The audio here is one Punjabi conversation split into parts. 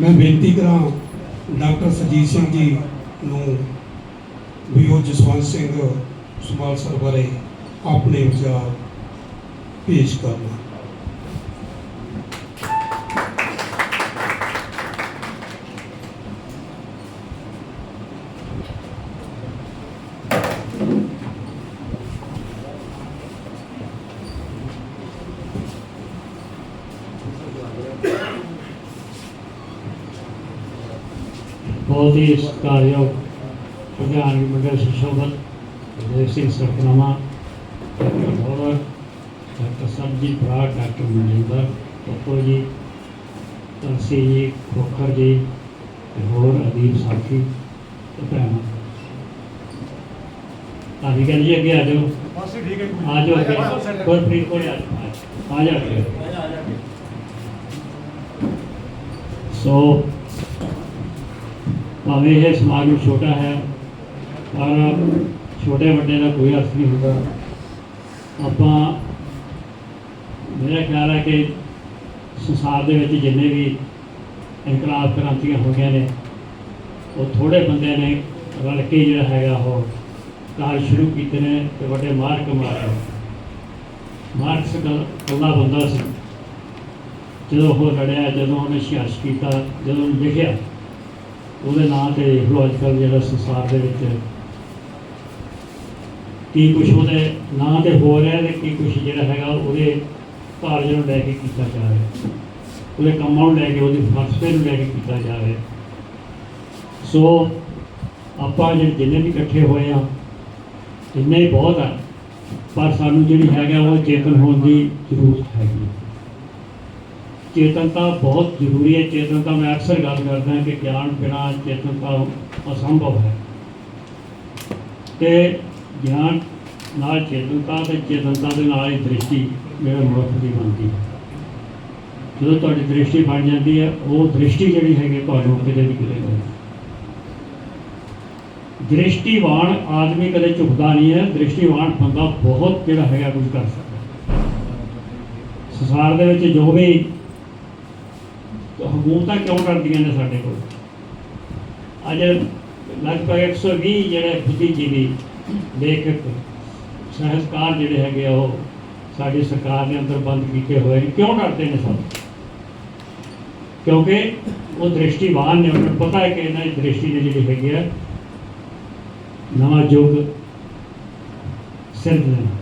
ਮੈਂ ਬੇਨਤੀ ਕਰਾਂ ਡਾਕਟਰ ਸਰਜੀਤ ਸਿੰਘ ਜੀ ਨੂੰ ਵੀ ਉਹ ਜਸਵੰਤ ਸਿੰਘ ਸਮਾਲਸਰ ਬਾਰੇ ਆਪਣੇ ਵਿਚਾਰ ਪੇਸ਼ ਕਰਨਾ। ਹੀ ਸਤਿਕਾਰਯੋਗ ਪ੍ਰਧਾਨ ਮੰਡਲ ਸੁਸ਼ੋਭਨ ਦੇਵ ਸਿੰਘ ਸਰਕਨਾਮਾ ਡਾਕਟਰ ਭੋਰਾ ਡਾਕਟਰ ਸੰਜੀਤ ਭਰਾ ਡਾਕਟਰ ਮਨਿੰਦਰ ਪੱਪੋ ਜੀ ਤਰਸੀ ਜੀ ਖੋਖਰ ਜੀ ਤੇ ਹੋਰ ਅਦੀਬ ਸਾਥੀ ਤੇ ਭੈਣਾਂ। ਆਦੀ ਗੱਲ ਜੀ ਅੱਗੇ ਆ ਜਾਓ। ਬਸ ਠੀਕ ਹੈ ਆ ਜਾਓ ਅੱਗੇ। ਗੁਰਪ੍ਰੀਤ ਕੋਲ ਆ ਜਾਓ। ਆ ਜਾਓ। ਸੋ ਭਾਵੇਂ ਇਹ ਸਮਾਜ ਨੂੰ ਛੋਟਾ ਹੈ, ਪਰ ਛੋਟੇ ਵੱਡੇ ਦਾ ਕੋਈ ਅਰਥ ਨਹੀਂ ਹੁੰਦਾ। ਆਪਾਂ, ਮੇਰਾ ਖਿਆਲ ਹੈ ਕਿ ਸੰਸਾਰ ਦੇ ਵਿੱਚ ਜਿੰਨੇ ਵੀ ਇਨਕਲਾਬ ਕ੍ਰਾਂਤੀਆਂ ਹੋਈਆਂ ਨੇ, ਉਹ ਥੋੜੇ ਬੰਦਿਆਂ ਨੇ ਰਲ ਕੇ ਜਿਹੜਾ ਹੈਗਾ ਉਹ ਕਾਰਜ ਸ਼ੁਰੂ ਕੀਤੇ ਨੇ ਤੇ ਵੱਡੇ ਮਾਰਕ ਮਾਰੇ ਮਾਰਕਸ ਗੱਲ ਕੱਲਾ ਬੰਦਾ ਸੀ। ਜਦੋਂ ਉਹ ਲੜਿਆ, ਜਦੋਂ ਉਹਨੇ ਸੰਘਰਸ਼ ਕੀਤਾ, ਜਦੋਂ ਉਹਨੇ ਲਿਖਿਆ ਉਹਦੇ ਨਾਂ ਤੇ ਦੇਖ ਲਓ ਅੱਜ ਕੱਲ੍ਹ ਜਿਹੜਾ ਸੰਸਾਰ ਦੇ ਵਿੱਚ ਕੀ ਕੁਝ ਉਹਦੇ ਨਾਂ ਤੇ ਹੋ ਰਿਹਾ ਤੇ ਕੀ ਕੁਝ ਜਿਹੜਾ ਹੈਗਾ ਉਹਦੇ ਕਾਰਜ ਨੂੰ ਲੈ ਕੇ ਕੀਤਾ ਜਾ ਰਿਹਾ। ਉਹਦੇ ਕੰਮਾਂ ਨੂੰ ਲੈ ਕੇ, ਉਹਦੇ ਫਲਸਫੇ ਨੂੰ ਲੈ ਕੇ ਕੀਤਾ ਜਾ ਰਿਹਾ। ਸੋ ਆਪਾਂ ਜਿਹੜੇ ਜਿੰਨੇ ਵੀ ਇਕੱਠੇ ਹੋਏ ਆ, ਇੰਨੇ ਹੀ ਬਹੁਤ ਆ, ਪਰ ਸਾਨੂੰ ਜਿਹੜੀ ਹੈਗਾ ਉਹ ਚੇਤਨ ਹੋਣ ਦੀ ਜ਼ਰੂਰਤ ਹੈਗੀ ਚੇਤਨਤਾ ਬਹੁਤ ਜ਼ਰੂਰੀ ਹੈ। ਚੇਤਨਤਾ ਮੈਂ ਅਕਸਰ ਗੱਲ ਕਰਦਾ ਹਾਂ ਕਿ ਗਿਆਨ ਬਿਨਾਂ ਚੇਤਨਤਾ ਅਸੰਭਵ ਹੈ। ਤੇ ਗਿਆਨ ਨਾਲ ਚੇਤਨਤਾ ਤੇ ਚੇਤਨਤਾ ਦੇ ਨਾਲ ਹੀ ਦ੍ਰਿਸ਼ਟੀ ਮੇਰੇ ਮਨੁੱਖ ਦੀ ਬਣਦੀ ਹੈ। ਜਦੋਂ ਤੁਹਾਡੀ ਦ੍ਰਿਸ਼ਟੀ ਬਣ ਜਾਂਦੀ ਹੈ, ਉਹ ਦ੍ਰਿਸ਼ਟੀ ਜਿਹੜੀ ਹੈਗੀ ਤੁਹਾਨੂੰ ਕਿਤੇ ਵੀ ਕਿਤੇ ਨਹੀਂ ਦ੍ਰਿਸ਼ਟੀਵਾਨ ਆਦਮੀ ਕਦੇ ਝੁਕਦਾ ਨਹੀਂ ਹੈ। ਦ੍ਰਿਸ਼ਟੀਵਾਨ ਬੰਦਾ ਬਹੁਤ ਜਿਹੜਾ ਹੈਗਾ ਕੁਝ ਕਰ ਸਕਦਾ ਸੰਸਾਰ ਦੇ ਵਿੱਚ ਜੋ ਵੀ ਹਕੂਮਤਾਂ ਕਿਉਂ ਡਰਦੀਆਂ ਨੇ ਸਾਡੇ ਕੋਲ ਅੱਜ ਲਗਭਗ 120 ਜਿਹੜੇ ਬੁੱਧੀਜੀਵੀ ਲੇਖਕ ਸਾਹਿਤਕਾਰ ਜਿਹੜੇ ਹੈਗੇ ਆ ਉਹ ਸਾਡੀ ਸਰਕਾਰ ਨੇ ਅੰਦਰ ਬੰਦ ਕੀਤੇ ਹੋਏ ਨੇ ਕਿਉਂ ਡਰਦੇ ਨੇ ਸਭ ਕਿਉਂਕਿ ਉਹ ਦ੍ਰਿਸ਼ਟੀਵਾਨ ਨੇ ਉਹਨਾਂ ਨੂੰ ਪਤਾ ਹੈ ਕਿ ਇਹਨਾਂ ਦੀ ਦ੍ਰਿਸ਼ਟੀ ਨੇ ਜਿਹੜੀ ਹੈਗੀ ਆ ਨਵਾਂ ਯੁੱਗ ਸਿਰਜ ਲੈਣਾ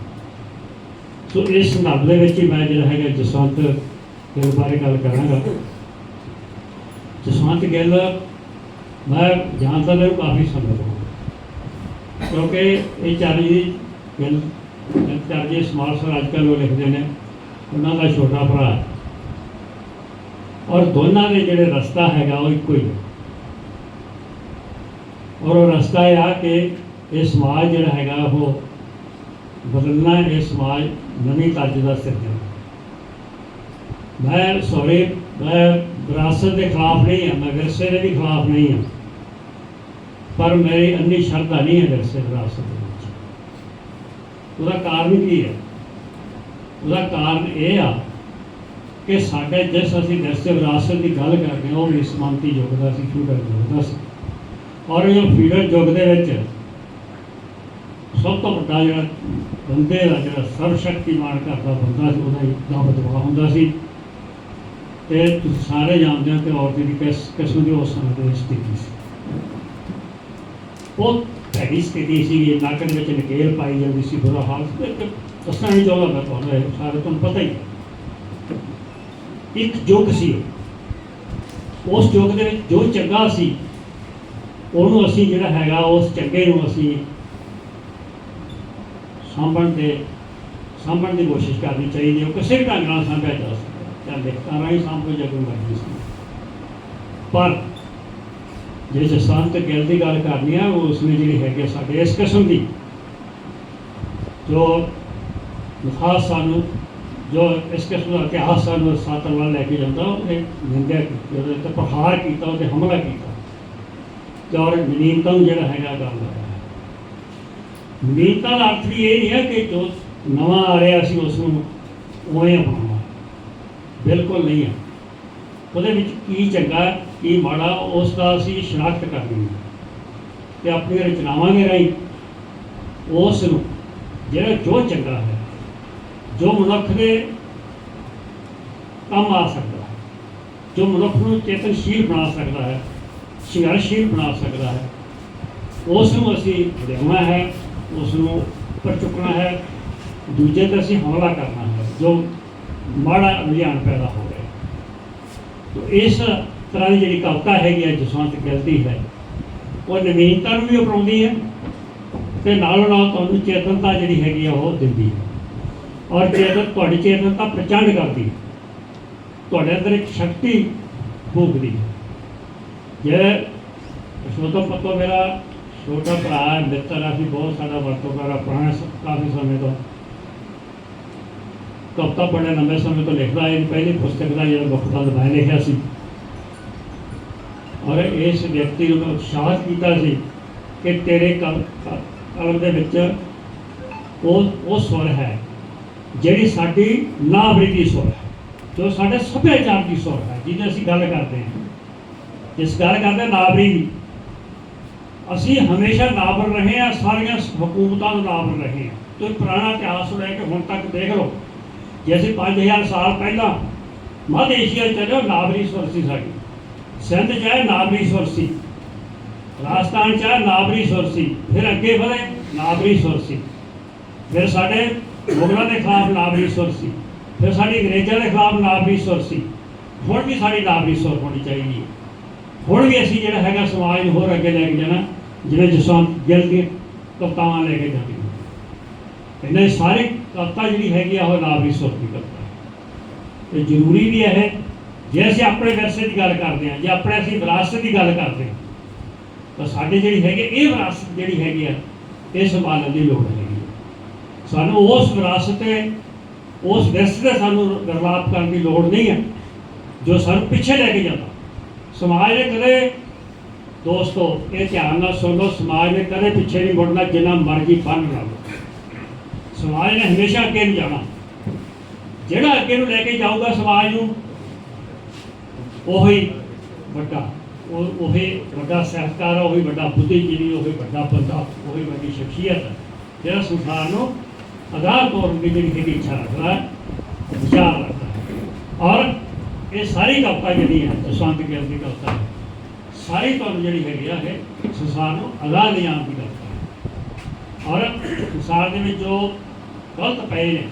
ਸੋ ਇਸ ਸੰਦਰਭ ਦੇ ਵਿੱਚ ਹੀ ਮੈਂ ਜਿਹੜਾ ਹੈਗਾ ਜਸਵੰਤ ਗਿੱਲ ਬਾਰੇ ਗੱਲ ਕਰਾਂਗਾ ਜਸਵੰਤ ਗਿੱਲ ਮੈਂ ਜਾਣਦਾ ਨੂੰ ਕਾਫੀ ਸਮੇਂ ਤੋਂ ਕਿਉਂਕਿ ਇਹ ਚਾਰੀ ਗਿੱਲ ਚਾਰੀ ਸਮਾਲ ਸਰ ਅੱਜ ਕੱਲ੍ਹ ਉਹ ਲਿਖਦੇ ਨੇ ਉਹਨਾਂ ਦਾ ਛੋਟਾ ਭਰਾ ਹੈ। ਔਰ ਦੋਨਾਂ ਦੇ ਜਿਹੜੇ ਰਸਤਾ ਹੈਗਾ ਉਹ ਇੱਕੋ ਹੀ ਹੈ ਔਰ ਉਹ ਰਸਤਾ ਇਹ ਆ ਕਿ ਇਹ ਸਮਾਜ ਜਿਹੜਾ ਹੈਗਾ ਉਹ ਬਦਲਣਾ ਹੈ, ਇਹ ਸਮਾਜ ਨਵੀਂ ਤਰਜ ਦਾ ਸਿਰਜਣਾ ਮੈਂ ਸੋਰੀ ਮੈਂ ਵਿਰਾਸਤ ਦੇ ਖਿਲਾਫ ਨਹੀਂ ਹਾਂ, ਮੈਂ ਵਿਰਸੇ ਦੇ ਵੀ ਖਿਲਾਫ ਨਹੀਂ ਹਾਂ। ਪਰ ਮੇਰੀ ਅੰਨੀ ਸ਼ਰਧਾ ਨਹੀਂ ਹੈ ਵਿਰਸੇ ਵਿਰਾਸਤ ਦੇ ਵਿੱਚ। ਉਹਦਾ ਕਾਰਨ ਕੀ ਹੈ? ਉਹਦਾ ਕਾਰਨ ਇਹ ਆ ਕਿ ਸਾਡੇ ਜਿਸ ਅਸੀਂ ਵਿਰਸੇ ਵਿਰਾਸਤ ਦੀ ਗੱਲ ਕਰਦੇ ਹਾਂ, ਉਹ ਵੀ ਸਮਾਂਤੀ ਯੁੱਗ ਦਾ ਸੀ ਸ਼ੁਰੂ ਯੁੱਗ ਦਾ ਸੀ। ਔਰ ਇਹ ਫੀਡਰ ਯੁੱਗ ਦੇ ਵਿੱਚ ਸਭ ਤੋਂ ਵੱਡਾ ਜਿਹੜਾ ਬੰਦੇ ਦਾ ਜਿਹੜਾ ਸਰਵ ਸ਼ਕਤੀਮਾਨ ਕਰਦਾ ਬੰਦਾ ਸੀ, ਉਹਦਾ ਦਾ ਬਦਵਾ ਹੁੰਦਾ ਸੀ। ਤੇ ਤੁਸੀਂ ਸਾਰੇ ਜਾਣਦੇ ਹੋ ਕਿ ਔਰਤ ਦੀ ਕਿਸ ਕਿਸਮ ਦੀ ਉਸ ਸਮੇਂ ਦੇ ਸਥਿਤੀ ਸੀ। ਬਹੁਤ ਭੈੜੀ ਸਥਿਤੀ ਸੀ, ਇਹ ਨੱਕ ਦੇ ਵਿੱਚ ਨਕੇਲ ਪਾਈ ਜਾਂਦੀ ਸੀ, ਬੁਰਾ ਹਾਲ ਸੀ। ਦੱਸਣਾ ਨਹੀਂ ਚਾਹੁੰਦਾ ਮੈਂ ਤੁਹਾਨੂੰ ਇਹ, ਸਾਰੇ ਤੁਹਾਨੂੰ ਪਤਾ ਹੀ ਇੱਕ ਯੁੱਗ ਸੀ ਉਹ। ਉਸ ਯੁੱਗ ਦੇ ਵਿੱਚ ਜੋ ਚੰਗਾ ਸੀ, ਉਹਨੂੰ ਅਸੀਂ ਜਿਹੜਾ ਹੈਗਾ, ਉਸ ਚੰਗੇ ਨੂੰ ਅਸੀਂ ਸਾਂਭਣ ਦੇ, ਸਾਂਭਣ ਦੀ ਕੋਸ਼ਿਸ਼ ਕਰਨੀ ਚਾਹੀਦੀ ਹੈ। ਉਹ ਕਿਸੇ ਵੀ ਢੰਗ ਨਾਲ ਸਾਂਭਿਆ ਜਾ ਸਕਦਾ। ਚਾਹੇ ਲਿਖਤਾਂ ਰਾਹੀਂ ਸਾਂਭੋ ਜਾਂ ਕੋਈ ਮਰਜ਼ੀ ਸੀ ਪਰ ਜੇ ਜਸਵੰਤ ਗਿੱਲ ਦੀ ਗੱਲ ਕਰਨੀ ਆ ਉਹ ਉਸਨੇ ਜਿਹੜੀ ਹੈਗੀ ਆ ਸਾਡੇ ਇਸ ਕਿਸਮ ਦੀ ਜੋ ਖਾਸ ਸਾਨੂੰ ਜੋ ਇਸ ਕਿਸਮ ਦਾ ਇਤਿਹਾਸ ਸਾਨੂੰ ਸਾਤਰ ਵੱਲ ਲੈ ਕੇ ਜਾਂਦਾ ਉਹਨੇ ਨਿੰਦਿਆ ਕੀਤੀ ਉਹਦੇ ਤੇ ਪ੍ਰਹਾਰ ਕੀਤਾ ਉਹਦੇ ਹਮਲਾ ਕੀਤਾ ਤੇ ਔਰ ਨਵੀਨਤਮ ਜਿਹੜਾ ਹੈਗਾ ਗੱਲ ਦਾ ਨਵੀਨਤਾ ਦਾ ਅਰਥ ਵੀ ਇਹ ਨਹੀਂ ਹੈ ਕਿ ਜੋ ਨਵਾਂ ਆ ਰਿਹਾ ਸੀ ਉਸ ਨੂੰ ਉਵੇਂ ਅਪਣਾਉਣਾ ਬਿਲਕੁਲ ਨਹੀਂ ਹੈ। ਉਹਦੇ ਵਿੱਚ ਕੀ ਚੰਗਾ, ਕੀ ਮਾੜਾ ਉਸ ਦਾ ਅਸੀਂ ਸ਼ਨਾਖਤ ਕਰਨੀ ਹੈ ਤੇ ਆਪਣੀਆਂ ਰਚਨਾਵਾਂ ਦੇ ਰਾਹੀਂ ਉਸ ਨੂੰ ਜਿਹੜਾ ਜੋ ਚੰਗਾ ਹੈ, ਜੋ ਮਨੁੱਖ ਦੇ ਕੰਮ ਆ ਸਕਦਾ ਹੈ, ਜੋ ਮਨੁੱਖ ਨੂੰ ਚੇਤਨਸ਼ੀਲ ਬਣਾ ਸਕਦਾ ਹੈ, ਸੰਘਰਸ਼ੀਲ ਬਣਾ ਸਕਦਾ ਹੈ ਉਸ ਨੂੰ ਅਸੀਂ ਲਿਆਉਣਾ ਹੈ ਉਸ ਨੂੰ ਉੱਪਰ ਚੁੱਕਣਾ ਹੈ, ਦੂਜੇ ਤੇ ਅਸੀਂ ਹਮਲਾ ਕਰਨਾ ਹੈ, ਜੋ ਮਾੜਾ ਰੁਝਾਨ ਪੈਦਾ ਹੋ ਗਿਆ ਤੋ ਇਸ ਤਰ੍ਹਾਂ ਦੀ ਜਿਹੜੀ ਕਵਿਤਾ ਹੈਗੀ ਹੈ ਜਸਵੰਤ ਗਿੱਲ ਦੀ ਹੈ ਉਹ ਨਵੀਨਤਾ ਨੂੰ ਵੀ ਅਪਣਾਉਂਦੀ ਹੈ ਤੇ ਨਾਲੋਂ ਨਾਲ ਤੁਹਾਨੂੰ ਚੇਤਨਤਾ ਜਿਹੜੀ ਹੈਗੀ ਆ ਉਹ ਦਿੰਦੀ ਹੈ। ਔਰ ਚੇਤਨ ਤੁਹਾਡੀ ਚੇਤਨਤਾ ਪ੍ਰਚੰਡ ਕਰਦੀ ਹੈ। ਤੁਹਾਡੇ ਅੰਦਰ ਇੱਕ ਸ਼ਕਤੀ ਭੋਗਦੀ ਹੈ। ਜੇ ਅਸ਼ੋਤਮ ਪੱਤੋ ਮੇਰਾ ਛੋਟਾ ਭਰਾ ਹੈ ਮਿੱਤਰ ਆ, ਅਸੀਂ ਬਹੁਤ ਸਾਡਾ ਵਰਤੋਂ ਕਰ ਪੁਰਾਣੇ ਕਾਫੀ ਸਮੇਂ ਤੋਂ। ਕਵਿਤਾ ਬੜੇ ਲੰਬੇ ਸਮੇਂ ਤੋਂ ਲਿਖਦਾ ਹੈ, ਪਹਿਲੀ ਪੁਸਤਕ ਦਾ ਜਿਹੜਾ ਮੁੱਖ ਬੰਦ ਮੈਂ ਲਿਖਿਆ ਸੀ। ਔਰ ਇਸ ਵਿਅਕਤੀ ਨੂੰ ਉਤਸ਼ਾਹਿਤ ਕੀਤਾ ਸੀ ਕਿ ਤੇਰੇ ਕਲ- ਦੇ ਵਿੱਚ ਉਹ ਉਹ ਸੁਰ ਹੈ, ਜਿਹੜੀ ਸਾਡੀ ਨਾਬਰੀ ਦੀ ਸੁਰ ਹੈ, ਜੋ ਸਾਡੇ ਸੱਭਿਆਚਾਰ ਦੀ ਸੁਰ ਹੈ, ਜਿਹਦੀ ਅਸੀਂ ਗੱਲ ਕਰਦੇ ਹਾਂ। ਜਿਸ ਗੱਲ ਕਰਦੇ ਹਾਂ ਨਾਬਰੀ ਦੀ ਅਸੀਂ ਹਮੇਸ਼ਾ ਨਾਬਰ ਰਹੇ ਹਾਂ, ਸਾਰੀਆਂ ਹਕੂਮਤਾਂ ਨੂੰ ਨਾਬਰ ਰਹੇ ਹਾਂ। ਤੁਸੀਂ ਪੁਰਾਣਾ ਇਤਿਹਾਸ ਲੈ ਕੇ ਹੁਣ ਤੱਕ ਦੇਖ ਲਓ ਜੇ ਅਸੀਂ 5000 ਸਾਲ ਪਹਿਲਾਂ ਮੱਧ ਏਸ਼ੀਆ 'ਚ ਚਲੇ ਨਾਬਰੀ ਸੁਰ ਸੀ ਸਾਡੀ। ਸਿੰਧ ਚਾਹੇ ਨਾਬਰੀ ਸੁਰ ਸੀ ਰਾਜਸਥਾਨ ਚਾਹੇ ਨਾਬਰੀ ਸੁਰ ਸੀ ਫਿਰ ਅੱਗੇ ਵਧੇ ਨਾਬਰੀ ਸੁਰ ਸੀ ਫਿਰ ਸਾਡੇ ਮੁਗਲਾਂ ਦੇ ਖਿਲਾਫ ਨਾਬਰੀ ਸੁਰ ਸੀ ਫਿਰ ਸਾਡੀ ਅੰਗਰੇਜ਼ਾਂ ਦੇ ਖਿਲਾਫ ਨਾਬਰੀ ਸੁਰ ਸੀ ਹੁਣ ਵੀ ਸਾਡੀ ਨਾਬਰੀ ਸੁਰ ਹੋਣੀ ਚਾਹੀਦੀ ਹੈ। ਹੁਣ ਵੀ ਅਸੀਂ ਜਿਹੜਾ ਹੈਗਾ ਸਮਾਜ ਨੂੰ ਹੋਰ ਅੱਗੇ ਲੈ ਕੇ ਜਾਣਾ, ਜਿਵੇਂ ਜਸਵੰਤ ਗਿੱਲ ਦੀ ਕਵਿਤਾਵਾਂ ਲੈ ਕੇ ਜਾਂਦੇ ਇਹਨਾਂ ਦੀ ਸਾਰੀ ਕਵਿਤਾ ਜਿਹੜੀ ਹੈਗੀ ਆ, ਉਹ ਨਾਬਰੀ ਸੁਰ ਦੀ ਕਵਿਤਾ ਹੈ ਤੇ ਜ਼ਰੂਰੀ ਵੀ ਹੈ, ਜੇ ਅਸੀਂ ਆਪਣੇ ਵਿਰਸੇ ਦੀ ਗੱਲ ਕਰਦੇ ਹਾਂ, ਜੇ ਆਪਣੇ ਅਸੀਂ ਵਿਰਾਸਤ ਦੀ ਗੱਲ ਕਰਦੇ ਹਾਂ, ਤਾਂ ਸਾਡੇ ਜਿਹੜੀ ਹੈਗੀ ਇਹ ਵਿਰਾਸਤ ਜਿਹੜੀ ਹੈਗੀ ਆ, ਇਹ ਸੰਭਾਲਣ ਦੀ ਲੋੜ ਹੈਗੀ ਸਾਨੂੰ ਉਸ ਵਿਰਾਸਤ ਤੇ, ਉਸ ਵਿਰਸੇ ਤੇ ਸਾਨੂੰ ਗਰਲਾਪ ਕਰਨ ਦੀ ਲੋੜ ਨਹੀਂ ਹੈ ਜੋ ਸਾਨੂੰ ਪਿੱਛੇ ਲੈ ਕੇ ਜਾਂਦਾ। ਸਮਾਜ ਨੇ ਕਦੇ, ਦੋਸਤੋ, ਇਹ ਧਿਆਨ ਨਾਲ ਸੁਣ ਲਓ, ਸਮਾਜ ਨੇ ਕਦੇ ਪਿੱਛੇ ਨਹੀਂ ਮੁੜਨਾ, ਜਿੰਨਾ ਮਰਜ਼ੀ ਬੰਨ ਲਾ ਲਓ। ਸਮਾਜ ਨੇ ਹਮੇਸ਼ਾ ਅੱਗੇ ਨੂੰ ਜਾਣਾ। ਜਿਹੜਾ ਅੱਗੇ ਨੂੰ ਲੈ ਕੇ ਜਾਊਗਾ ਸਮਾਜ ਨੂੰ, ਉਹੀ ਵੱਡਾ, ਉਹ, ਉਹੀ ਵੱਡਾ ਸਹਿਕਾਰ ਆ, ਉਹੀ ਵੱਡਾ ਬੁੱਧੀਜੀਵੀ, ਉਹੀ ਵੱਡਾ ਬੰਦਾ, ਉਹੀ ਵੱਡੀ ਸ਼ਖਸੀਅਤ ਹੈ ਜਿਹੜਾ ਸੰਸਾਰ ਨੂੰ ਆਜ਼ਾਦ ਤੌਰ ਦੀ ਜਿਹੜੀ ਹੈਗੀ ਇੱਛਾ ਰੱਖਦਾ ਹੈ, ਵਿਚਾਰ ਰੱਖਦਾ ਹੈ। ਔਰ ਇਹ ਸਾਰੀ ਕਵਿਤਾ ਜਿਹੜੀ ਹੈ ਜਸਵੰਤ ਗਿੱਲ ਦੀ ਕਵਿਤਾ ਹੈ, ਸਾਰੀ ਤੁਹਾਨੂੰ ਜਿਹੜੀ ਹੈਗੀ ਆ, ਇਹ ਸੰਸਾਰ ਨੂੰ ਆਜ਼ਾਦ ਨਿਯਾਮ ਦੀ ਕਵਿਤਾ ਹੈ। ਔਰ ਸੰਸਾਰ ਦੇ ਵਿੱਚ ਜੋ ਗਲਤ ਪਏ ਨੇ।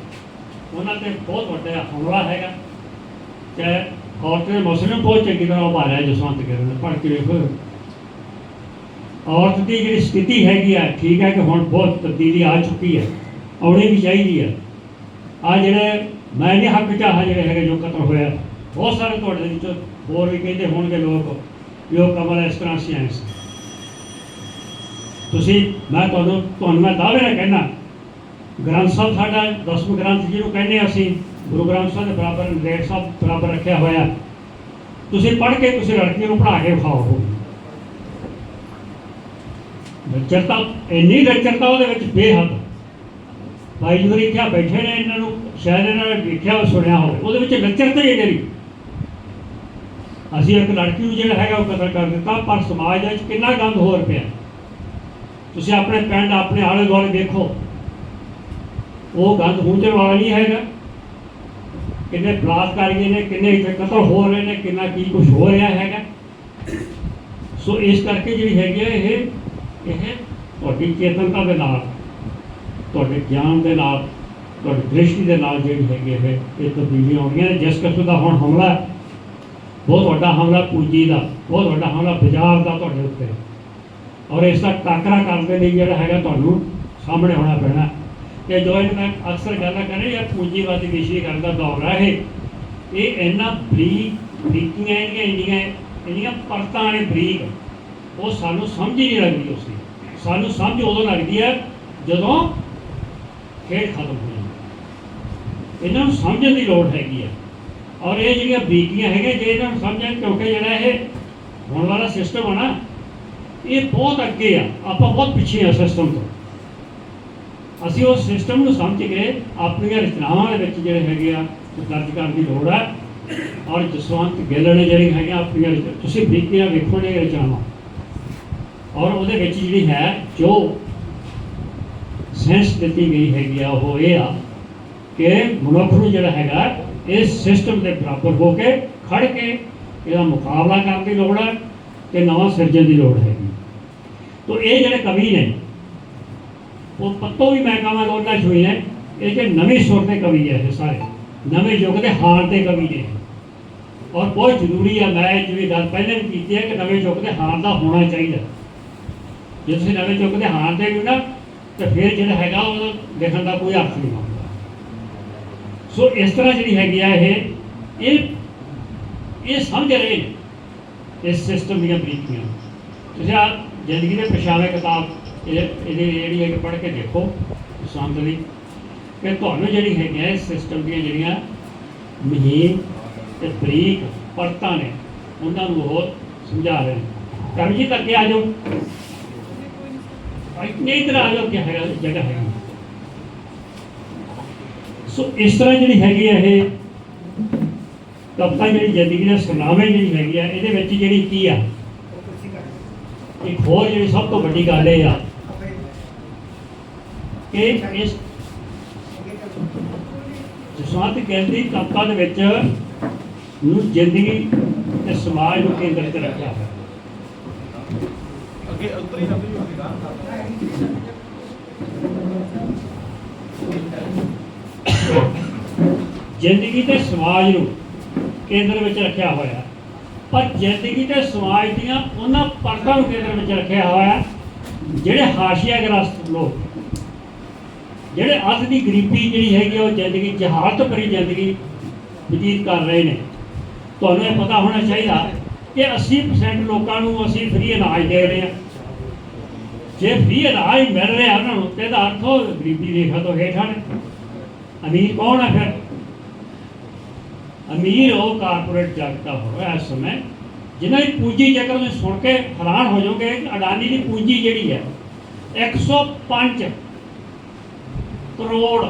ਉਹਨਾਂ ਤੇ ਬਹੁਤ ਵੱਡਾ ਹਮਲਾ ਹੈਗਾ। ਚਾਹੇ ਔਰਤ ਦੇ ਮੌਸਮ ਬਹੁਤ ਚੰਗੀ ਤਰ੍ਹਾਂ ਉਭਾਰਿਆ ਜਸਵੰਤ ਗਿੱਲ ਨੇ ਪੜ੍ਹ ਕੇ ਵੇਖੋ ਔਰਤ ਦੀ ਜਿਹੜੀ ਸਥਿਤੀ ਹੈਗੀ ਆ, ਠੀਕ ਹੈ ਕਿ ਹੁਣ ਬਹੁਤ ਤਬਦੀਲੀ ਆ ਚੁੱਕੀ ਹੈ, ਆਉਣੀ ਵੀ ਚਾਹੀਦੀ ਹੈ। ਆ ਜਿਹੜੇ ਮੈਂ ਨਹੀਂ ਹੱਕ ਚਾਹ ਜਿਹੜੇ ਹੈਗੇ ਜੋ ਕਤਲ ਹੋਇਆ, ਬਹੁਤ ਸਾਰੇ ਤੁਹਾਡੇ ਵਿੱਚ ਹੋਰ ਵੀ ਕਹਿੰਦੇ ਹੋਣਗੇ ਲੋਕ ਵੀ ਉਹ ਕਮਲ ਇਸ ਤਰ੍ਹਾਂ ਸੀ ਸੀ। ਤੁਸੀਂ, ਮੈਂ ਤੁਹਾਨੂੰ ਤੁਹਾਨੂੰ ਮੈਂ ਦਾਅਵੇ ਨਾਲ ਕਹਿਣਾ ਗ੍ਰੰਥ ਸਾਹਿਬ ਸਾਡਾ ਦਸਮ ਗ੍ਰੰਥ ਜਿਹਨੂੰ ਕਹਿੰਦੇ ਅਸੀਂ, ਗੁਰੂ ਗ੍ਰੰਥ ਸਾਹਿਬ ਦੇ ਬਰਾਬਰ ਗ੍ਰੇਡ ਸਾਹਿਬ ਬਰਾਬਰ ਰੱਖਿਆ ਹੋਇਆ। ਤੁਸੀਂ ਪੜ੍ਹ ਕੇ ਕਿਸੇ ਲੜਕੀ ਨੂੰ ਪੜ੍ਹਾ ਕੇ ਵਿਖਾਓ। ਲੱਚਰਤਾ, ਇੰਨੀ ਲੱਚਰਤਾ ਉਹਦੇ ਵਿੱਚ ਬੇਹੱਦ। ਭਾਈ ਜੀ ਇੱਥੇ ਬੈਠੇ ਨੇ, ਇਹਨਾਂ ਨੂੰ ਸ਼ਾਇਦ ਇਹਨਾਂ ਨੇ ਦੇਖਿਆ ਸੁਣਿਆ ਹੋਵੇ। ਉਹਦੇ ਵਿੱਚ ਲੱਚਰਤਾ ਹੀ ਜਿਹੜੀ। ਅਸੀਂ ਇੱਕ ਲੜਕੀ ਨੂੰ ਜਿਹੜਾ ਹੈਗਾ ਉਹ ਕਤਲ ਕਰ ਦਿੱਤਾ, ਪਰ ਸਮਾਜ ਦੇ ਵਿੱਚ ਕਿੰਨਾ ਗੰਦ ਹੋਰ ਪਿਆ। ਤੁਸੀਂ ਆਪਣੇ ਪਿੰਡ, ਆਪਣੇ ਆਲੇ ਦੁਆਲੇ ਦੇਖੋ। ਉਹ ਗੰਦ ਹੁੰਚਣ ਵਾਲਾ ਨਹੀਂ ਹੈਗਾ। ਕਿੰਨੇ ਬਲਾਤਕਾਰੀਏ ਨੇ, ਕਿੰਨੇ ਇੱਥੇ ਕਤਲ ਹੋ ਰਹੇ ਨੇ, ਕਿੰਨਾ ਕੀ ਕੁਝ ਹੋ ਰਿਹਾ ਹੈਗਾ। ਸੋ ਇਸ ਕਰਕੇ ਜਿਹੜੀ ਹੈਗੀ ਹੈ ਇਹ ਇਹ ਤੁਹਾਡੀ ਚੇਤਨਤਾ ਦੇ ਨਾਲ, ਤੁਹਾਡੇ ਗਿਆਨ ਦੇ ਨਾਲ, ਤੁਹਾਡੀ ਦ੍ਰਿਸ਼ਟੀ ਦੇ ਨਾਲ ਜਿਹੜੀ ਹੈਗੀ ਇਹ ਇਹ ਤਬਦੀਲੀਆਂ ਆਉਣੀਆਂ ਨੇ। ਜਿਸ ਕਿਸਮ ਦਾ ਹੁਣ ਹਮਲਾ ਬਹੁਤ ਵੱਡਾ ਹਮਲਾ ਪੂੰਜੀ ਦਾ, ਬਹੁਤ ਵੱਡਾ ਹਮਲਾ ਬਾਜ਼ਾਰ ਦਾ ਤੁਹਾਡੇ ਉੱਤੇ। ਔਰ ਇਸ ਦਾ ਟਾਕਰਾ ਕਰਨ ਦੇ ਲਈ ਜਿਹੜਾ ਹੈਗਾ ਤੁਹਾਨੂੰ ਸਾਹਮਣੇ ਆਉਣਾ ਪੈਣਾ। ਕਿ ਜੋਇੰਟ ਇਹ ਮੈਂ ਅਕਸਰ ਗੱਲਾਂ ਕਰੇ ਯਾਰ ਪੂੰਜੀਵਾਦੀ ਵਿਸ਼ੇਕਰਨ ਦਾ ਦੌਰ ਹੈ ਇਹ ਇਹ ਇੰਨਾ ਬਰੀਕ ਬਰੀਕੀਆਂ ਇਹਦੀਆਂ ਇੰਨੀਆਂ ਇੰਨੀਆਂ ਪਰਤਾਂ ਨੇ ਬਰੀਕ, ਉਹ ਸਾਨੂੰ ਸਮਝ ਹੀ ਨਹੀਂ ਲੱਗਦੀ ਉਸ ਦੀ। ਸਾਨੂੰ ਸਮਝ ਉਦੋਂ ਲੱਗਦੀ ਹੈ ਜਦੋਂ ਖੇਡ ਖਤਮ ਹੋ ਜਾਂਦੀ। ਇਹਨਾਂ ਨੂੰ ਸਮਝਣ ਦੀ ਲੋੜ ਹੈਗੀ ਆ। ਔਰ ਇਹ ਜਿਹੜੀਆਂ ਬਰੀਕੀਆਂ ਹੈਗੀਆਂ, ਜੇ ਇਹਨਾਂ ਨੂੰ ਸਮਝਣ ਕਿਉਂਕਿ ਜਿਹੜਾ ਇਹ ਹੁਣ ਵਾਲਾ ਸਿਸਟਮ ਆ ਨਾ, ਇਹ ਬਹੁਤ ਅੱਗੇ ਆ। ਆਪਾਂ ਬਹੁਤ ਪਿੱਛੇ ਆ ਸਿਸਟਮ ਤੋਂ। ਅਸੀਂ ਉਸ ਸਿਸਟਮ ਨੂੰ ਸਮਝ ਕੇ ਆਪਣੀਆਂ ਰਚਨਾਵਾਂ ਦੇ ਵਿੱਚ ਜਿਹੜੇ ਹੈਗੇ ਆ ਉਹ ਦਰਜ ਕਰਨ ਦੀ ਲੋੜ ਹੈ ਔਰ ਜਸਵੰਤ ਗਿੱਲ ਨੇ ਜਿਹੜੀ ਹੈਗੀਆਂ ਆਪਣੀਆਂ ਰਚ- ਤੁਸੀਂ ਬਰੀਕੀਆਂ ਵੇਖੋ ਨੇ ਰਚਨਾਵਾਂ। ਔਰ ਉਹਦੇ ਵਿੱਚ ਜਿਹੜੀ ਹੈ, ਜੋ ਸੈਂਸ ਦਿੱਤੀ ਗਈ ਹੈਗੀ ਆ, ਉਹ ਇਹ ਆ ਕਿ ਮਨੁੱਖ ਨੂੰ ਜਿਹੜਾ ਹੈਗਾ, ਇਸ ਸਿਸਟਮ ਦੇ ਬਰਾਬਰ ਹੋ ਕੇ ਖੜ ਕੇ ਇਹਦਾ ਮੁਕਾਬਲਾ ਕਰਨ ਦੀ ਲੋੜ ਹੈ ਤੇ ਨਵਾਂ ਸਿਰਜਣ ਦੀ ਲੋੜ ਹੈਗੀ। ਤੋ ਇਹ ਜਿਹੜੇ ਕਵੀ ਨੇ ਉਹ ਪੱਤੋਂ ਵੀ ਮੈਂ ਕਹਾਂਗਾ ਉਹਨਾਂ ਛੋਈ ਨੇ ਇਹ ਕਿ ਨਵੇਂ ਸੁਰ ਦੇ ਕਵੀ ਹੈ ਇਹ ਸਾਰੇ ਨਵੇਂ ਯੁੱਗ ਦੇ ਹਾਲ ਦੇ ਕਵੀ ਨੇ ਔਰ ਬਹੁਤ ਜ਼ਰੂਰੀ ਹੈ ਮੈਂ ਜਿਵੇਂ ਗੱਲ ਪਹਿਲਾਂ ਵੀ ਕੀਤੀ ਹੈ ਕਿ ਨਵੇਂ ਯੁੱਗ ਦੇ ਹਾਲ ਦਾ ਹੋਣਾ ਚਾਹੀਦਾ ਜੇ ਤੁਸੀਂ ਨਵੇਂ ਯੁੱਗ ਦੇ ਹਾਲ ਦੇ ਵੀ ਨਾ ਤੇ ਫਿਰ ਜਿਹੜਾ ਹੈਗਾ ਉਹ ਲਿਖਣ ਦਾ ਕੋਈ ਅਰਥ ਨਹੀਂ ਬਣਦਾ ਸੋ ਇਸ ਤਰ੍ਹਾਂ ਜਿਹੜੀ ਹੈਗੀ ਆ ਇਹ ਇਹ ਇਹ ਸਮਝ ਇਹਦੀ ਜਿਹੜੀ ਹੈ ਕਿ ਪੜ੍ਹ ਕੇ ਦੇਖੋ, ਪਸੰਦ ਲਈ ਕਿ ਤੁਹਾਨੂੰ ਜਿਹੜੀ ਹੈਗੀ ਹੈ ਇਸ ਸਿਸਟਮ ਦੀਆਂ ਜਿਹੜੀਆਂ ਮਹੀਨ ਤੇ ਬਰੀਕ ਪਰਤਾਂ ਨੇ, ਉਹਨਾਂ ਨੂੰ ਉਹ ਸਮਝਾ ਰਹੇ ਨੇ। ਕਰਮਜੀਤ ਅੱਗੇ ਆ ਜਾਓ। ਇਤਨੇ ਤਰ੍ਹਾਂ ਆ ਜਾਓ ਕਿ ਹੈਗਾ, ਜਗ੍ਹਾ ਹੈ ਸੋ ਇਸ ਤਰ੍ਹਾਂ ਜਿਹੜੀ ਹੈਗੀ ਹੈ ਇਹ ਕਵਿਤਾ ਜਿਹੜੀ ਜ਼ਿੰਦਗੀ ਦਾ ਸੁਨਾਵੇਂ ਜਿਹੜੀ ਹੈਗੀ ਆ ਇਹਦੇ ਵਿੱਚ ਜਿਹੜੀ ਕੀ ਆ? ਇੱਕ ਹੋਰ ਜਿਹੜੀ ਸਭ ਤੋਂ ਵੱਡੀ ਗੱਲ ਇਹ ਆ ਕਿ ਇਸ ਜਸਵੰਤ ਕਹਿੰਦੀ ਕਵਿਤਾ ਦੇ ਵਿੱਚ ਨੂੰ ਜ਼ਿੰਦਗੀ ਤੇ ਸਮਾਜ ਨੂੰ ਕੇਂਦਰ ਤੇ ਰੱਖਿਆ ਹੈ ਅੱਗੇ ਉੱਤਰ ਹੀ ਜਾਂਦੀ ਜ਼ਿੰਦਗੀ ਤੇ ਸਮਾਜ ਨੂੰ ਕੇਂਦਰ ਵਿੱਚ ਰੱਖਿਆ ਹੋਇਆ। ਪਰ ਜ਼ਿੰਦਗੀ ਤੇ ਸਮਾਜ ਦੀਆਂ ਉਹਨਾਂ ਪਰਤਾਂ ਨੂੰ ਕੇਂਦਰ ਵਿੱਚ ਰੱਖਿਆ ਹੋਇਆ ਜਿਹੜੇ ਹਾਸ਼ੀਆਗ੍ਰਸਤ ਲੋਕ ਜਿਹੜੇ ਅੱਜ ਦੀ ਗਰੀਬੀ ਜਿਹੜੀ ਹੈਗੀ ਆ, ਉਹ ਜ਼ਿੰਦਗੀ ਜਹਾਲਤ ਭਰੀ ਜ਼ਿੰਦਗੀ ਬਤੀਤ ਕਰ ਰਹੇ ਨੇ। ਤੁਹਾਨੂੰ ਇਹ ਪਤਾ ਹੋਣਾ ਚਾਹੀਦਾ ਕਿ 80% ਲੋਕਾਂ ਨੂੰ ਅਸੀਂ ਫ੍ਰੀ ਅਨਾਜ ਦੇ ਰਹੇ ਹਾਂ। ਜੇ ਫ੍ਰੀ ਅਨਾਜ ਮਿਲ ਰਿਹਾ ਉਹਨਾਂ ਨੂੰ ਤੇ ਇਹਦਾ ਅਰਥ ਉਹ ਗਰੀਬੀ ਰੇਖਾ ਤੋਂ ਹੇਠਾਂ ਨੇ। ਅਮੀਰ ਕੌਣ ਹੈ ਫਿਰ? ਅਮੀਰ ਉਹ ਕਾਰਪੋਰੇਟ ਜਗਤ ਦਾ ਹੋਇਆ ਇਸ ਸਮੇਂ ਜਿਨ੍ਹਾਂ ਦੀ ਪੂੰਜੀ ਜੇਕਰ ਤੁਸੀਂ ਸੁਣ ਕੇ ਹੈਰਾਨ ਹੋ ਜਾਓਗੇ ਅਡਾਨੀ ਦੀ ਪੂੰਜੀ ਜਿਹੜੀ ਹੈ 105 ਕਰੋੜ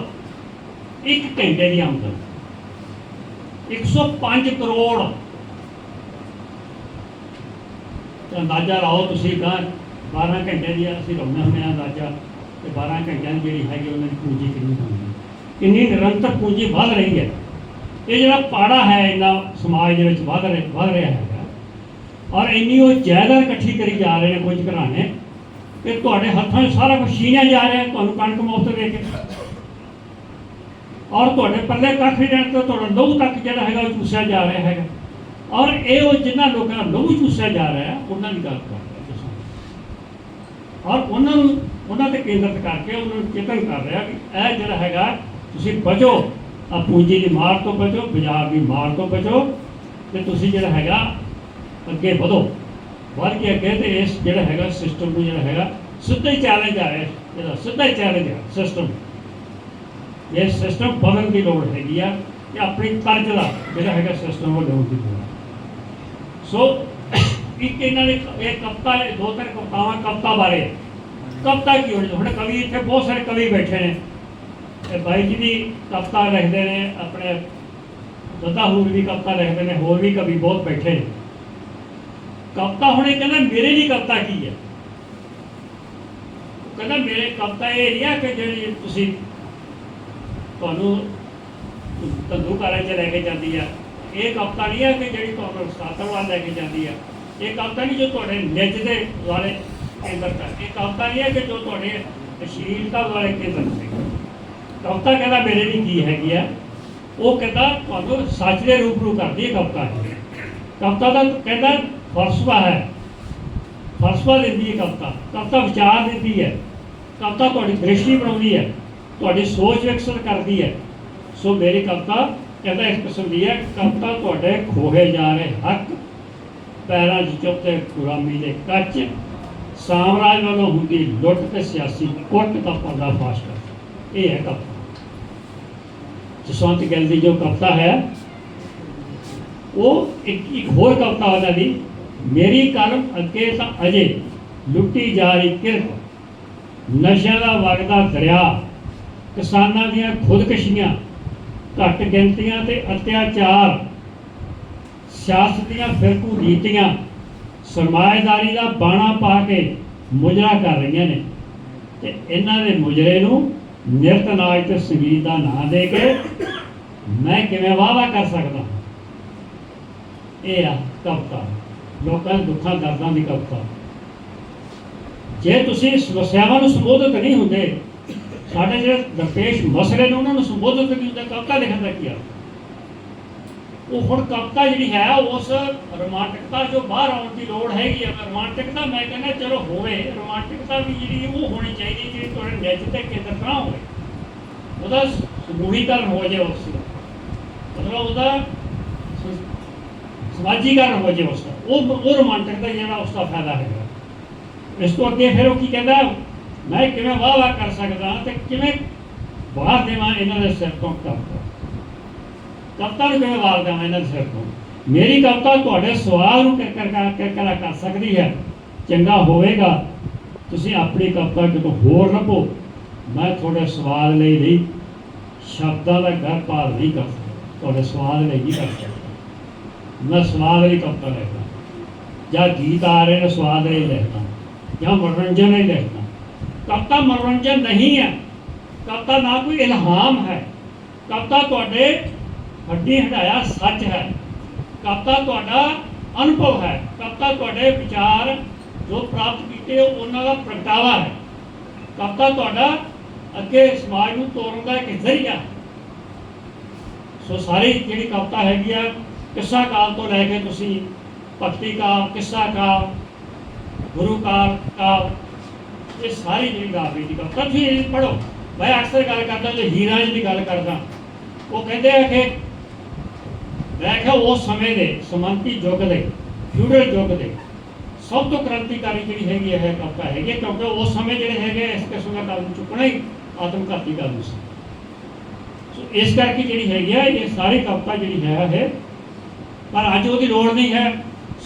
ਇੱਕ ਘੰਟੇ ਦੀ ਆਮਦਨ। 105 ਕਰੋੜ। ਤਾਂ ਅੰਦਾਜ਼ਾ ਲਾਓ ਤੁਸੀਂ ਕਹਾਂ 12 ਘੰਟੇ ਦੀ ਅਸੀਂ ਲਾਉਂਦੇ ਹੁੰਦੇ ਹਾਂ ਅੰਦਾਜ਼ਾ, ਤੇ 12 ਘੰਟਿਆਂ ਦੀ ਜਿਹੜੀ ਹੈਗੀ ਉਹਨਾਂ ਦੀ ਪੂੰਜੀ ਕਿੰਨੀ ਹੋਣੀ ਕਿੰਨੀ ਨਿਰੰਤਰ ਪੂੰਜੀ ਵੱਧ ਰਹੀ ਹੈ। ਇਹ ਜਿਹੜਾ ਪਾੜਾ ਹੈ, ਇੰਨਾ ਸਮਾਜ ਦੇ ਵਿੱਚ ਵੱਧ ਰਿਹਾ ਵੱਧ ਰਿਹਾ ਹੈਗਾ। ਔਰ ਇੰਨੀ ਉਹ ਜਾਇਦਾਦ ਇਕੱਠੀ ਕਰੀ ਜਾ ਰਹੇ ਨੇ ਕੁਝ ਘਰਾਣੇ। ਕਿ ਤੁਹਾਡੇ ਹੱਥਾਂ 'ਚ ਸਾਰਾ ਕੁਝ ਛੀਨਿਆ ਜਾ ਰਿਹਾ, ਤੁਹਾਨੂੰ ਕਣਕ ਮੁਫਤ ਦੇ ਕੇ। ਔਰ ਤੁਹਾਡੇ ਪੱਲੇ ਕੱਖ ਨਹੀਂ ਤੇ ਤੁਹਾਡਾ ਲਹੂ ਤੱਕ ਜਿਹੜਾ ਹੈਗਾ ਉਹ ਚੂਸਿਆ ਜਾ ਰਿਹਾ ਹੈਗਾ। ਔਰ ਇਹ ਉਹ ਜਿਨ੍ਹਾਂ ਲੋਕਾਂ ਦਾ ਲਹੂ ਚੂਸਿਆ ਜਾ ਰਿਹਾ, ਉਹਨਾਂ ਦੀ ਗੱਲ ਕਰ ਰਿਹਾ ਤੁਸੀਂ। ਔਰ ਉਹਨਾਂ ਨੂੰ, ਉਹਨਾਂ ਤੇ ਕੇਂਦਰਿਤ ਕਰਕੇ ਉਹਨਾਂ ਨੂੰ ਚੇਤਨ ਕਰ ਰਿਹਾ ਕਿ ਇਹ ਜਿਹੜਾ ਹੈਗਾ, ਤੁਸੀਂ ਬਚੋ। ਆ ਪੂੰਜੀ ਦੀ ਮਾਰ ਤੋਂ ਬਚੋ ਬਾਜ਼ਾਰ ਦੀ ਮਾਰ ਤੋਂ ਬਚੋ। ਤੇ ਤੁਸੀਂ ਜਿਹੜਾ ਹੈਗਾ, ਅੱਗੇ ਵਧੋ। ਵਧ ਕੇ ਅੱਗੇ ਤੇ ਇਸ ਜਿਹੜਾ ਹੈਗਾ ਸਿਸਟਮ ਨੂੰ ਜਿਹੜਾ ਹੈਗਾ ਸਿੱਧਾ ਹੀ ਚੈਲੰਜ ਆ ਰਿਹਾ ਇਹਦਾ ਸਿੱਧਾ ਹੀ ਚੈਲੰਜ ਆ ਸਿਸਟਮ ਇਹ ਸਿਸਟਮ ਬਦਲਣ ਦੀ ਲੋੜ ਹੈਗੀ ਆ ਕਿ ਆਪਣੀ ਤਰਜ ਦਾ ਜਿਹੜਾ ਹੈਗਾ ਸਿਸਟਮ ਉਹ ਲਿਆਉਣ ਦੀ ਲੋੜ ਹੈ ਸੋ ਇੱਕ ਇਹਨਾਂ ਨੇ ਇਹ ਕਵਿਤਾ ਦੋ ਤਿੰਨ ਕਵਿਤਾਵਾਂ ਕਵਿਤਾ ਬਾਰੇ ਕਵਿਤਾ ਕੀ ਹੋਣੀ ਹੁਣ ਕਵੀ ਇੱਥੇ ਬਹੁਤ ਸਾਰੇ ਕਵੀ ਬੈਠੇ ਨੇ ਇਹ ਬਾਈ ਜੀ ਦੀ ਕਵਿਤਾ ਲਿਖਦੇ ਨੇ ਆਪਣੇ ਦਤਾ ਹੋਰ ਵੀ ਕਵਿਤਾ ਲਿਖਦੇ ਨੇ ਹੋਰ ਵੀ ਕਵੀ ਬਹੁਤ ਬੈਠੇ ਨੇ ਕਵਿਤਾ ਹੁਣ ਇਹ ਕਹਿੰਦਾ ਮੇਰੇ ਲਈ ਕਵਿਤਾ ਕੀ ਹੈ? ਕਹਿੰਦਾ ਮੇਰੇ ਕਵਿਤਾ ਇਹ ਨਹੀਂ ਆ ਕਿ ਜਿਹੜੀ ਤੁਸੀਂ ਤੁਹਾਨੂੰ ਤੰਦੂ 'ਚ ਲੈ ਕੇ ਜਾਂਦੀ ਆ। ਇਹ ਕਵਿਤਾ ਨਹੀਂ ਆ ਕਿ ਜਿਹੜੀ ਤੁਹਾਨੂੰ ਸਾਤਰ ਲੈ ਕੇ ਜਾਂਦੀ ਆ। ਇਹ ਕਵਿਤਾ ਨਹੀਂ ਜੋ ਤੁਹਾਡੇ ਨਿੱਜ ਦੇ ਵਾਲੇ ਕੇਂਦਰ ਤੱਕ ਇਹ ਕਵਿਤਾ ਨਹੀਂ ਹੈ ਕਿ ਜੋ ਤੁਹਾਡੇ ਅਸ਼ਲੀਲਤਾ ਵਾਲੇ ਕੇਂਦਰ ਤੇ ਕਵਿਤਾ ਕਹਿੰਦਾ ਮੇਰੇ ਲਈ ਕੀ ਹੈਗੀ ਆ? ਉਹ ਕਹਿੰਦਾ ਤੁਹਾਨੂੰ ਸੱਚ ਦੇ ਰੂਪ ਨੂੰ ਕਰਦੀ ਹੈ ਕਵਿਤਾ। ਇਹ। ਕਵਿਤਾ ਦਾ ਕਹਿੰਦਾ ਫਲਸਫਾ ਹੈ। ਫਲਸਫਾ ਦਿੰਦੀ ਹੈ ਕਵਿਤਾ। ਕਵਿਤਾ ਵਿਚਾਰ ਦਿੰਦੀ ਹੈ। ਕਵਿਤਾ ਤੁਹਾਡੀ ਦ੍ਰਿਸ਼ਟੀ ਬਣਾਉਂਦੀ ਹੈ। ਤੁਹਾਡੀ ਸੋਚ ਵਿਕਸਿਤ ਕਰਦੀ ਹੈ। ਸੋ ਮੇਰੀ ਕਵਿਤਾ ਕਹਿੰਦਾ ਇਸ ਕਿਸਮ ਦੀ ਹੈ, ਕਵਿਤਾ ਤੁਹਾਡੇ ਖੋਹੇ ਜਾ ਰਹੇ ਹੱਕ, ਪੈਰਾਂ 'ਚ ਗੁਲਾਮੀ ਦੇ ਕੱਚ, ਸਾਮਰਾਜ ਵੱਲੋਂ ਹੁੰਦੀ ਲੁੱਟ ਤੇ ਸਿਆਸੀ ਕੁੱਟ ਦਾ ਪਰਦਾ ਫਾਸ਼ ਕਰ ਇਹ ਹੈ ਕਵਿਤਾ। ਜਸਵੰਤ ਗਿੱਲ ਦੀ ਜੋ ਕਵਿਤਾ ਹੈ, ਉਹ ਇੱਕ ਇੱਕ ਹੋਰ ਕਵਿਤਾ ਉਹਨਾਂ ਦੀ ਮੇਰੀ ਕਲਮ ਅੱਗੇ ਤਾਂ ਅਜੇ ਲੁੱਟੀ ਜਾ ਰਹੀ ਕਿਰਤ ਨਸ਼ਿਆਂ ਦਾ ਵਗਦਾ ਦਰਿਆ, ਕਿਸਾਨਾਂ ਦੀਆਂ ਖੁਦਕਸ਼ੀਆਂ, ਘੱਟ ਗਿਣਤੀਆਂ ਤੇ ਅਤਿਆਚਾਰ, ਸਿਆਸਤ ਦੀਆਂ ਫਿਰਕੂ ਨੀਤੀਆਂ, ਸਰਮਾਏਦਾਰੀ ਦਾ ਬਾਣਾ ਪਾ ਕੇ ਮੁਜਰਾ ਕਰ ਰਹੀਆਂ ਨੇ। ਤੇ ਇਹਨਾਂ ਦੇ ਮੁਜਰੇ ਨੂੰ ਨਿਰਤਨਾਕ ਤੇ ਸੰਗੀਤ ਦਾ ਨਾਂ ਦੇ ਕੇ ਮੈਂ ਕਿਵੇਂ ਵਾਵਾ ਕਰ ਸਕਦਾ? ਇਹ ਆ ਕਵਿਤਾ। ਲੋਕਾਂ ਦੇ ਦੁੱਖਾਂ, ਦਰਦਾਂ ਦੀ ਕਵਿਤਾ ਜੇ ਤੁਸੀਂ ਸਮੱਸਿਆਵਾਂ ਨੂੰ ਸੰਬੋਧਿਤ ਨਹੀਂ ਹੁੰਦੇ, ਸਾਡੇ ਜਿਹੜੇ ਦਰਪੇਸ਼ ਮਸਲੇ ਨੇ, ਉਹਨਾਂ ਨੂੰ ਸੰਬੋਧਿਤ ਨਹੀਂ ਹੁੰਦੇ, ਕਵਿਤਾ ਲਿਖਣ ਦਾ ਕੀ ਆ? ਉਹ ਹੁਣ ਕਵਿਤਾ ਜਿਹੜੀ ਹੈ ਉਸ ਰੋਮਾਂਟਿਕਤਾ ਜੋ ਬਾਹਰ ਆਉਣ ਦੀ ਲੋੜ ਹੈਗੀ ਆ। ਰੋਮਾਂਟਿਕਤਾ ਮੈਂ ਕਹਿੰਦਾ ਚਲੋ ਹੋਵੇ, ਰੋਮਾਂਟਿਕਤਾ ਵੀ ਜਿਹੜੀ ਉਹ ਹੋਣੀ ਚਾਹੀਦੀ, ਜਿਹੜੀ ਤੁਹਾਡੇ ਨਿੱਜ ਤੇ ਕੇਂਦਰ ਨਾ ਹੋਵੇ। ਉਹਦਾ ਸਮੂਹੀਕਰਨ ਹੋ ਜਾਏ ਉਸ ਦਾ। ਮਤਲਬ ਉਹਦਾ ਸਮਾਜੀਕਰਨ ਹੋ ਜਾਏ ਉਸ ਦਾ। ਉਹ ਉਹ ਰੋਮਾਂਟਿਕਤਾ ਜਿਹੜਾ ਉਸ ਦਾ ਫਾਇਦਾ ਹੈਗਾ। ਇਸ ਤੋਂ ਅੱਗੇ ਫਿਰ ਉਹ ਕੀ ਕਹਿੰਦਾ, ਮੈਂ ਕਿਵੇਂ ਵਾਹ ਵਾਹ ਕਰ ਸਕਦਾ ਤੇ ਕਿਵੇਂ ਬਾਹਰ ਦੇਵਾਂ ਇਹਨਾਂ ਦੇ ਸਿਰ ਤੋਂ ਕਵਿਤਾ? ਕਵਿਤਾ ਨੂੰ ਕਿਵੇਂ ਵਾਰ ਦੇਵਾਂ ਇਹਨਾਂ ਦੇ ਸਿਰ ਤੋਂ? ਮੇਰੀ ਕਵਿਤਾ ਤੁਹਾਡੇ ਸਵਾਲ ਨੂੰ ਕਰ ਕਰ ਕਰ- ਕਰ ਕਰ ਕਰ ਸਕਦੀ ਹੈ। ਚੰਗਾ ਹੋਵੇਗਾ। ਤੁਸੀਂ ਆਪਣੀ ਕਵਿਤਾ ਕਿਤੋਂ ਹੋਰ ਲੱਭੋ। ਮੈਂ ਤੁਹਾਡੇ ਸਵਾਲ ਲਈ ਨਹੀਂ ਸ਼ਬਦਾਂ ਦਾ ਘਰ ਪਾਰ ਨਹੀਂ ਕਰ ਸਕਦਾ। ਤੁਹਾਡੇ ਸਵਾਲ ਲਈ ਨਹੀਂ ਕਰ ਸਕਦਾ। ਮੈਂ ਸਵਾਲ ਲਈ ਕਵਿਤਾ ਲਿਖਦਾ ਜਾਂ ਗੀਤ ਆ ਰਹੇ ਨੇ, ਸਵਾਦ ਲਈ ਲਿਖਦਾ, ਜਾਂ ਮਨੋਰੰਜਨ ਲਈ ਲਿਖਦਾ। ਕਵਿਤਾ ਮਨੋਰੰਜਨ ਨਹੀਂ ਹੈ। ਕਵਿਤਾ ਨਾ ਕੋਈ ਇਲਹਾਮ ਹੈ। ਕਵਿਤਾ ਤੁਹਾਡੇ ਹੱਡੀ ਹਟਾਇਆ ਸੱਚ ਹੈ। ਕਵਿਤਾ ਤੁਹਾਡਾ ਅਨੁਭਵ ਹੈ। ਕਵਿਤਾ ਤੁਹਾਡੇ ਵਿਚਾਰ ਜੋ ਪ੍ਰਾਪਤ ਕੀਤੇ, ਉਹਨਾਂ ਦਾ ਪ੍ਰਗਟਾਵਾ ਹੈ। ਕਵਿਤਾ ਤੁਹਾਡਾ ਅੱਗੇ ਸਮਾਜ ਨੂੰ ਤੋਰਨ ਦਾ ਇੱਕ ਜ਼ਰੀਆ ਹੈ। ਸੋ ਸਾਰੀ ਜਿਹੜੀ ਕਵਿਤਾ ਹੈਗੀ ਆ, ਕਿੱਸਾ ਕਾਲ ਤੋਂ ਲੈ ਕੇ ਤੁਸੀਂ ਭਗਤੀ ਕਾਲ ਕਿੱਸਾ ਕਾਲ ਗੁਰੂ ਕਾਲ ਕਾਲ ਇਹ ਸਾਰੀ ਜਿਹੜੀ ਗਾਵੀ ਦੀ ਕਵਿਤਾ ਤੁਸੀਂ ਇਹ ਪੜੋ ਮੈਂ ਅਕਸਰ ਗੱਲ ਕਰਦਾ ਤੇ ਹੀਰਾ ਜੀ ਦੀ ਗੱਲ ਕਰਦਾ ਉਹ ਕਹਿੰਦੇ ਆ ਕਿ ਮੈਂ ਕਿਹਾ ਉਸ ਸਮੇਂ ਦੇ ਸਮੰਤੀ ਯੁੱਗ ਦੇ ਫਿਊਡਲ ਯੁੱਗ ਦੇ ਸਭ ਤੋਂ ਕ੍ਰਾਂਤੀਕਾਰੀ ਜਿਹੜੀ ਹੈਗੀ ਹੈ ਕਵਿਤਾ ਹੈਗੀ ਹੈ, ਕਿਉਂਕਿ ਉਸ ਸਮੇਂ ਜਿਹੜੇ ਹੈਗੇ ਇਸ ਕਿਸਮ ਦਾ ਕਦਮ ਚੁੱਕਣਾ ਹੀ ਆਤਮ ਘਾਤੀ ਕਦਮ ਸੀ ਸੋ ਇਸ ਕਰਕੇ ਜਿਹੜੀ ਹੈਗੀ ਆ ਇਹ ਸਾਰੀ ਕਵਿਤਾ ਜਿਹੜੀ ਹੈ ਇਹ ਪਰ ਅੱਜ ਉਹਦੀ ਲੋੜ ਨਹੀਂ ਹੈ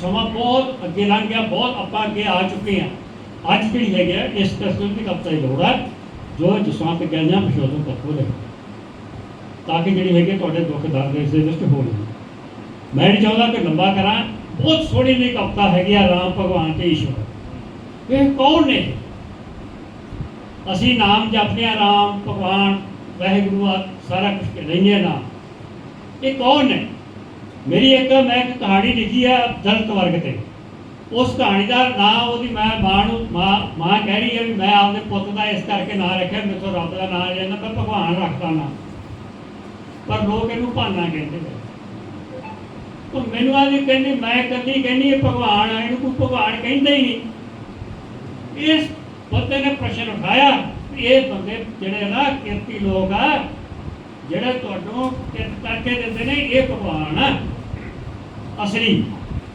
ਸਮਾਂ ਬਹੁਤ ਅੱਗੇ ਲੰਘ ਗਿਆ ਬਹੁਤ ਆਪਾਂ ਅੱਗੇ ਆ ਚੁੱਕੇ ਹਾਂ ਅੱਜ ਜਿਹੜੀ ਹੈਗੀ ਆ ਇਸ ਕਿਸਮ ਦੀ ਕਵਿਤਾ ਦੀ ਲੋੜ ਹੈ ਜੋ ਜਸਵੰਤ ਗਿਆਨਾਂ ਪਸ਼ੋਧਨ ਤੱਕੋ ਲੈ ਤਾਂ ਕਿ ਜਿਹੜੀ ਹੈਗੀ ਤੁਹਾਡੇ ਦੁੱਖ ਦਰਦ ਇਸ ਦੇ ਵਿੱਚ ਹੋ ਜਾਣ ਮੈਂ ਨਹੀਂ ਚਾਹੁੰਦਾ ਕਿ ਲੰਬਾ ਕਰਾਂ ਬਹੁਤ ਸੋਹਣੀ ਜਿਹੀ ਕਵਿਤਾ ਹੈਗੀ ਆ ਰਾਮ ਭਗਵਾਨ ਤੇ ਈਸ਼ਵਰ ਇਹ ਕੌਣ ਨੇ ਅਸੀਂ ਨਾਮ ਜਪਦੇ ਆ ਰਾਮ ਭਗਵਾਨ ਵਾਹਿਗੁਰੂ ਆ ਸਾਰਾ ਕੁਝ ਲੈਂਦੇ ਆ ਨਾਮ ਇਹ ਕੌਣ ਨੇ ਮੇਰੀ ਇੱਕ ਮੈਂ ਇੱਕ ਕਹਾਣੀ ਲਿਖੀ ਆ ਦਲਿਤ ਵਰਗ ਤੇ। ਉਸ ਕਹਾਣੀ ਦਾ ਨਾਂ ਉਹਦੀ ਮੈਂ ਮਾਂ ਨੂੰ ਮਾਂ ਮਾਂ ਕਹਿ ਰਹੀ ਹੈ ਵੀ ਮੈਂ ਆਪਦੇ ਪੁੱਤ ਦਾ ਇਸ ਕਰਕੇ ਨਾਂ ਰੱਖਿਆ ਮੇਥੋਂ ਰੱਬ ਦਾ ਨਾਂ ਲੈਣਾ ਤਾਂ ਭਗਵਾਨ ਰੱਖਦਾ ਨਾਂ। ਪਰ ਲੋਕ ਇਹਨੂੰ ਭਾਨਾ ਕਹਿੰਦੇ ਨੇ। ਉਹ ਮੈਨੂੰ ਆਦੀ ਕਹਿੰਦੀ, ਮੈਂ ਕੱਲੀ ਕਹਿੰਦੀ, ਇਹ ਭਗਵਾਨ ਆ, ਇਹਨੂੰ ਕੋਈ ਭਗਵਾਨ ਕਹਿੰਦਾ ਹੀ ਨਹੀਂ। ਇਸ ਬੰਦੇ ਨੇ ਪ੍ਰਸ਼ਨ ਉਠਾਇਆ ਇਹ ਬੰਦੇ ਜਿਹੜੇ ਨਾ ਕਿਰਤੀ ਲੋਕ ਆ ਜਿਹੜੇ ਤੁਹਾਨੂੰ ਕਿਰਤ ਕਰਕੇ ਦਿੰਦੇ ਨੇ ਇਹ ਭਗਵਾਨ ਆ। ਅਸਲੀ।